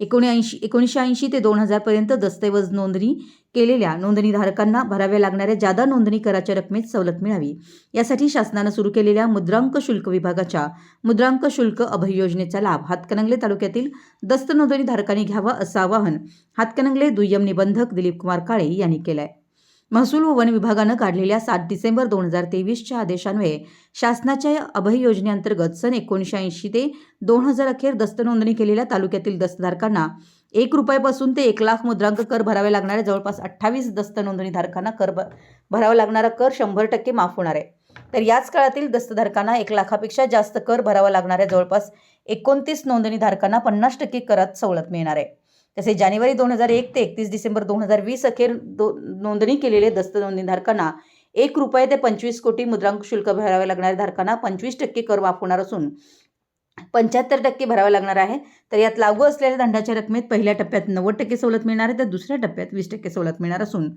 एकोणऐंशी एकोणीसशे ऐंशी ते दोन हजारपर्यंत दस्तऐवज नोंदणी केलेल्या नोंदणीधारकांना भराव्या लागणाऱ्या जादा नोंदणी कराच्या रकमेत सवलत मिळावी. यासाठी शासनानं सुरू केलेल्या मुद्रांक शुल्क विभागाच्या मुद्रांक शुल्क अभय योजनेचा लाभ हातकणंगले तालुक्यातील दस्त नोंदणीधारकांनी घ्यावा असं आवाहन हातकणंगले दुय्यम निबंधक दिलीप कुमार काळे यांनी केलं आहे महसूल व वन विभागानं काढलेल्या सात डिसेंबर दोन हजार तेवीसच्या आदेशान्वये शासनाच्या या अभय योजनेअंतर्गत सन एकोणीसशे ऐंशी ते दोन हजार अखेर दस्त नोंदणी केलेल्या तालुक्यातील दस्तधारकांना एक रुपयापासून ते एक लाख मुद्रांक कर भरावे लागणाऱ्या जवळपास अठ्ठावीस दस्त नोंदणीधारकांना कर भरावा लागणारा कर शंभर टक्के माफ होणार आहे. तर याच काळातील दस्तधारकांना एक लाखापेक्षा जास्त कर भरावा लागणाऱ्या जवळपास एकोणतीस नोंदणीधारकांना पन्नास टक्के करात सवलत मिळणार आहे. तसेच जानेवारी दोन हजार एक ते एकतीस डिसेंबर दोन हजार वीस अखेर दो नोंदणी केलेले दस्त नोंदणीधारकांना एक रुपये ते पंचवीस कोटी मुद्रांक शुल्क भरावे लागणाऱ्या धारकांना पंचवीस टक्के कर माफ होणार असून पंच्याहत्तर टक्के भरावा लागणार आहे. तर यात लागू असलेल्या दंडाच्या रकमेत पहिल्या टप्प्यात नव्वद टक्के सवलत मिळणार आहे. तर दुसऱ्या टप्प्यात वीस टक्के सवलत मिळणार असून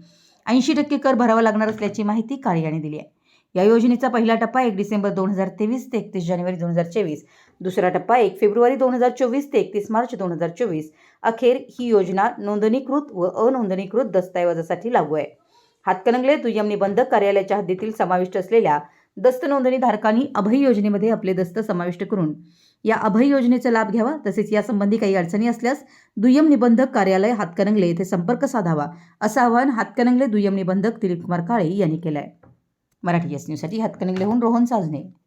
ऐंशी टक्के कर भरावा लागणार असल्याची माहिती काळे यांनी दिली आहे. या योजनेचा पहिला टप्पा एक डिसेंबर दोन हजार तेवीस ते एकतीस जानेवारी दोन हजार चोवीस. दुसरा टप्पा एक फेब्रुवारी दोन हजार चोवीस ते एकतीस मार्च दोन हजार चोवीस. अखेर ही योजना नोंदणीकृत व अनोंदणीकृत दस्तऐवजासाठी लागू आहे. हातकणंगले दुय्यम निबंधक कार्यालयाच्या हद्दीतील समाविष्ट असलेल्या दस्त नोंदणीधारकांनी अभय योजनेमध्ये आपले दस्त समाविष्ट करून या अभय योजनेचा लाभ घ्यावा. तसेच यासंबंधी काही अडचणी असल्यास दुय्यम निबंधक कार्यालय हातकणंगले येथे संपर्क साधावा असं आवाहन हातकणंगले दुय्यम निबंधक दिलीप कुमार काळे यांनी केलं आहे. मराठी एस न्यूजसाठी हातकणंगलेहून रोहन साजने.